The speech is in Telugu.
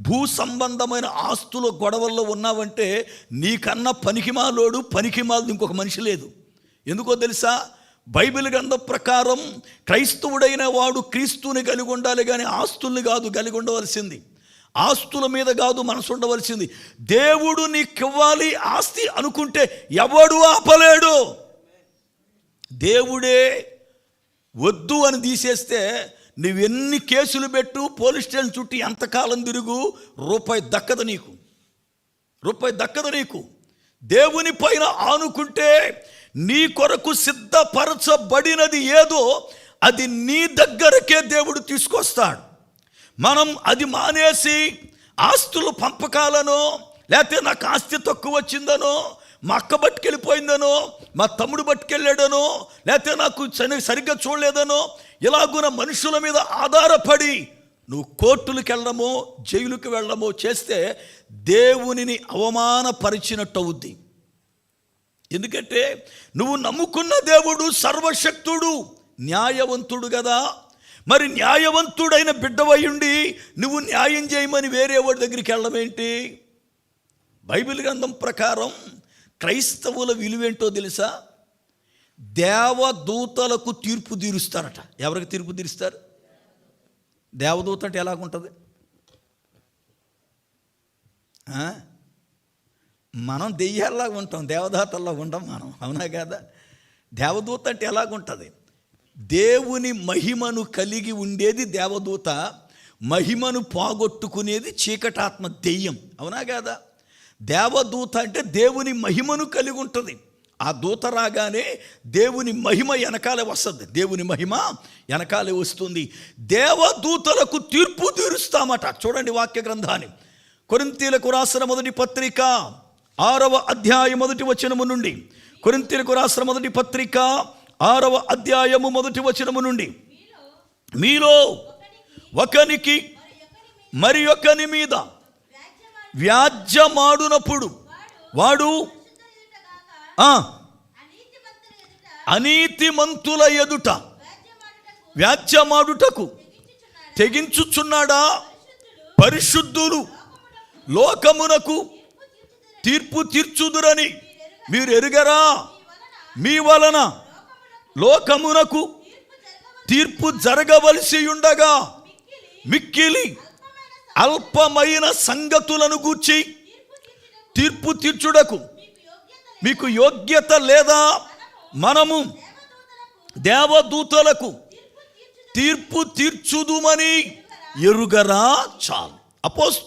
భూ సంబంధమైన ఆస్తుల గొడవల్లో ఉన్నావంటే నీకన్నా పనికిమాలోడు పనికిమాలది ఇంకొక మనిషి లేదు. ఎందుకో తెలుసా? బైబిల్ గ్రంథ ప్రకారం క్రైస్తవుడైన వాడు క్రీస్తుని కలిగి ఉండాలి కానీ ఆస్తుల్ని కాదు కలిగి ఉండవలసింది. ఆస్తుల మీద కాదు మనసు ఉండవలసింది. దేవుడు నీకివ్వాలి ఆస్తి అనుకుంటే ఎవడు ఆపలేడు? దేవుడే వద్దు అని తీసేస్తే నువ్వెన్ని కేసులు పెట్టు పోలీస్ స్టేషన్ చుట్టూ ఎంతకాలం తిరుగు రూపాయి దక్కదు నీకు. రూపాయి దక్కదు నీకు. దేవుని పైన ఆనుకుంటే నీ కొరకు సిద్ధపరచబడినది ఏదో అది నీ దగ్గరకే దేవుడు తీసుకొస్తాడు. మనం అది మానేసి ఆస్తులు పంపకాలను లేకపోతే నాకు ఆస్తి తక్కువ వచ్చిందనో మా అక్క పట్టుకెళ్ళిపోయిందనో మా తమ్ముడు పట్టుకెళ్ళాడనో లేకపోతే నాకు సరిగ్గా చూడలేదనో ఇలాగున మనుషుల మీద ఆధారపడి నువ్వు కోర్టులకు వెళ్ళడమో జైలుకి వెళ్ళడమో చేస్తే దేవునిని అవమానపరిచినట్టు అవుద్ది ఎందుకంటే నువ్వు నమ్ముకున్న దేవుడు సర్వశక్తుడు న్యాయవంతుడు కదా మరి న్యాయవంతుడైన బిడ్డవై ఉండి నువ్వు న్యాయం చేయమని వేరే వాడి దగ్గరికి వెళ్ళడం ఏంటి బైబిల్ గ్రంథం ప్రకారం క్రైస్తవుల విలువేంటో తెలుసా? దేవదూతలకు తీర్పు తీరుస్తారట. ఎవరికి తీర్పు తీరుస్తారు? దేవదూత అంటే ఎలాగుంటుంది? మనం దెయ్యాల్లాగా ఉంటాం దేవదాతల్లో ఉండం మనం అవునా కదా? దేవదూత అంటే ఎలాగుంటుంది? దేవుని మహిమను కలిగి ఉండేది దేవదూత మహిమను పోగొట్టుకునేది చీకటాత్మ దెయ్యం అవునా కదా? దేవదూత అంటే దేవుని మహిమను కలిగి ఉంటుంది. ఆ దూత రాగానే దేవుని మహిమ వెనకాలే వస్తుంది. దేవుని మహిమ వెనకాలే వస్తుంది. దేవదూతలకు తీర్పు తీరుస్తామట. చూడండి వాక్య గ్రంథాన్ని. కొరింతీలకు రాసిన మొదటి పత్రిక ఆరవ అధ్యాయం మొదటి వచనము నుండి. కొరింతీలకు రాసిన మొదటి పత్రిక ఆరవ అధ్యాయము మొదటి వచనము నుండి. మీలో ఒకనికి మరి ఒకని మీద వ్యాజ్యమాడునప్పుడు వాడు అనీతిమంతుల ఎదుట వ్యాజ్యమాడుటకు తెగించుచున్నాడా? పరిశుద్ధులు లోకమునకు తీర్పు తీర్చుదురని మీరు ఎరుగరా? మీ వలన లోకమునకు తీర్పు జరగవలసి ఉండగా మిక్కిలి అల్పమైన సంగతులను గూర్చి తీర్పు తీర్చుటకు మీకు యోగ్యత లేదా మనము దేవదూతలకు తీర్పు తీర్చుదుమని ఎరుగరా చాలు. అపోస్